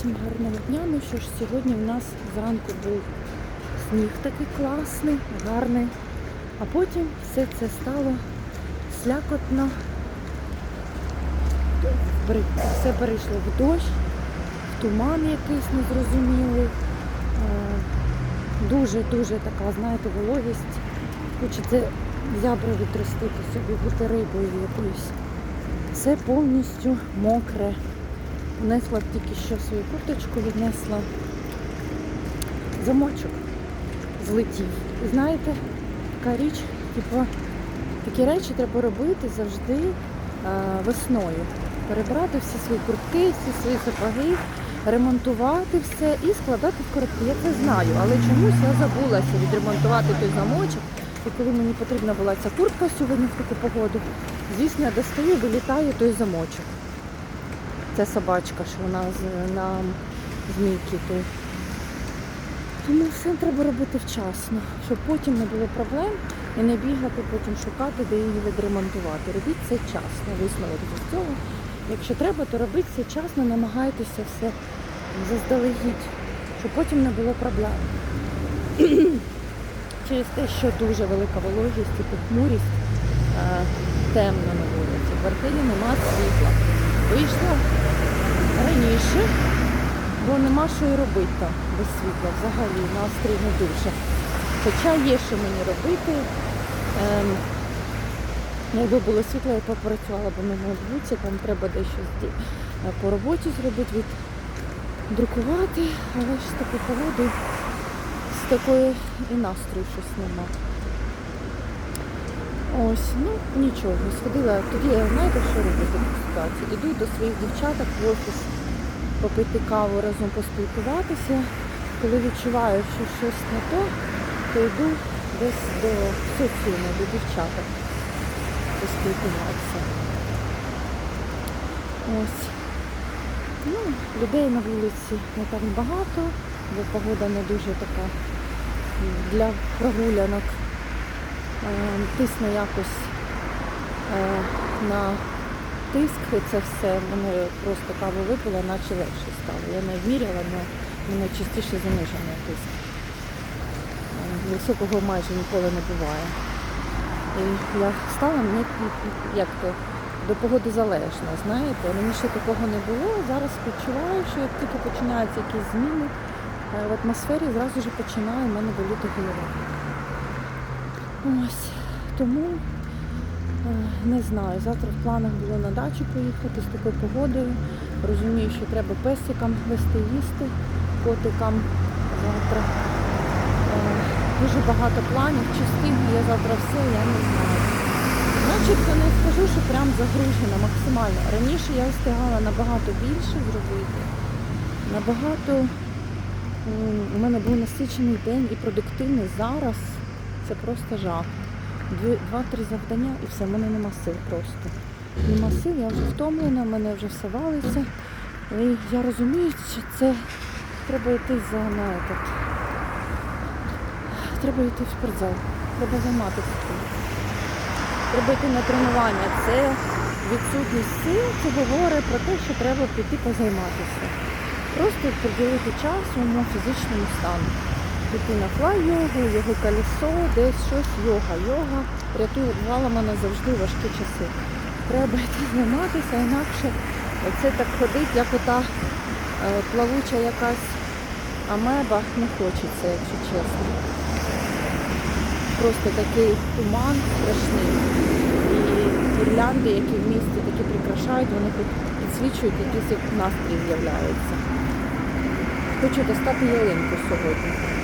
всім гарного дня. Ну що ж, сьогодні в нас зранку був сніг такий класний, гарний. А потім все це стало слякотно. Все перейшло в дощ, в туман якийсь незрозумілий. Дуже-дуже така, знаєте, вологість. Хочеться зябри відростити собі, бути рибою якоюсь. Все повністю мокре. Внесла тільки що свою курточку, віднесла замочок, злетів. І знаєте, така річ, типу, такі речі треба робити завжди е, весною. Перебрати всі свої куртки, всі свої сапоги, ремонтувати все і складати в коробки. Я це знаю, але чомусь я забулася відремонтувати той замочок. І коли мені потрібна була ця куртка сьогодні в таку погоду, звісно, я достаю, вилітає той замочок. Ця собачка, що вона на змійки той. Тому все треба робити вчасно, щоб потім не було проблем і не бігати потім шукати, де її відремонтувати. Робіть це вчасно, висновок з цього. Якщо треба, то робіть це вчасно, намагайтеся все заздалегідь, щоб потім не було проблем. Через те, що дуже велика вологість і похмурість, е, темно на вулиці. В квартирі нема світла. Вийшла раніше, бо нема що і робити там без світла взагалі, настрій не дуже. Хоча є що мені робити. Ем, якби було світло, я попрацювала б на ноутбуці, там треба дещо е, по роботі зробити, віддрукувати, але ж з такою погодою, з такої і настрою щось нема. Ось, ну нічого, сходила. Тоді я знаєте, що робити в ситуації? Іду до своїх дівчаток в офіс попити каву разом поспілкуватися. Коли відчуваю, що щось не то, то йду десь до соціуму, до дівчаток поспілкуватися. Ось. Ну, людей на вулиці не так багато, бо погода не дуже така для прогулянок. Е, Тисне якось е, на тиск, це все. Мене просто каву випила, наче легше стало. Я не вміряла, але мене частіше занижений тиск. Е, Високого майже ніколи не буває. І я стала мені як то до погоди залежно, знаєте. Раніше такого не було. Зараз відчуваю, що як тільки починаються якісь зміни в атмосфері, зразу ж починає в мене боліти голова. Ось. Тому е, не знаю. Завтра в планах було на дачу поїхати з такою погодою. Розумію, що треба песикам вести їсти, котикам завтра. Е, Дуже багато планів, чи встигну я завтра все, я не знаю. Начебто не скажу, що прям загружена максимально. Раніше я встигала набагато більше зробити. Набагато у мене був насичений день і продуктивний. Зараз це просто жах. Два-три завдання і все, в мене нема сил просто. Нема сил, я вже втомлена, в мене вже все валиться. І я розумію, що це треба йти за на этот. Треба йти в спортзал, треба займатися. Треба йти на тренування. Це відсутність сил, це говорить про те, що треба піти позайматися. Просто приділити час своєму фізичному стану. Піти на флай-йогу, його колесо, десь щось, йога. Йога рятувала мене завжди важкі часи. Треба йти займатися, інакше це так ходить, як ота е, плавуча якась амеба, не хочеться, якщо чесно. Просто такий туман страшний. І гірлянди, які в місті такі прикрашають, вони тут підсвічують, якийсь настрій з'являється. Хочу достати ялинку сьогодні.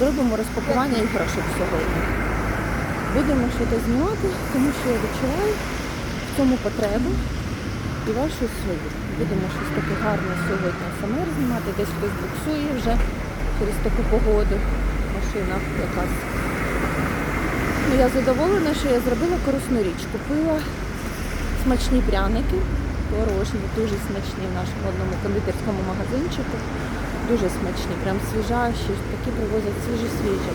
Зробимо розпакування іграшок сьогодні. Будемо щось знімати, тому що я відчуваю в цьому потребу і вашу свою. Будемо щось таке гарне сьогодні СМР знімати, десь хтось буксує вже через таку погоду. Машина якась. Ну, я задоволена, що я зробила корисну річ. Купила смачні пряники, творожні, дуже смачні в нашому одному кондитерському магазинчику. Дуже смачні, прям свіжащі, такі привозять свіжі-свіжі.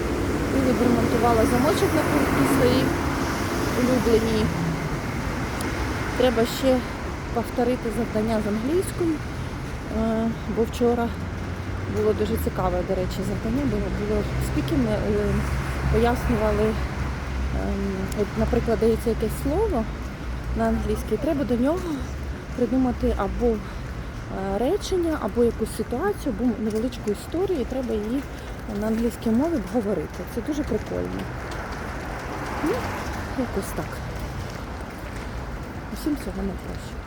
І відремонтувала замочок на куртки свої улюблені. Треба ще повторити завдання з англійською. Е, Бо вчора було дуже цікаве, до речі, завдання було. Було спікінг, е, пояснювали, ем, наприклад, дається якесь слово на англійській, треба до нього придумати або речення, або якусь ситуацію, або невеличку історію, і треба її на англійській мові обговорити. Це дуже прикольно. Ну, якось так. Усім цього не прошу.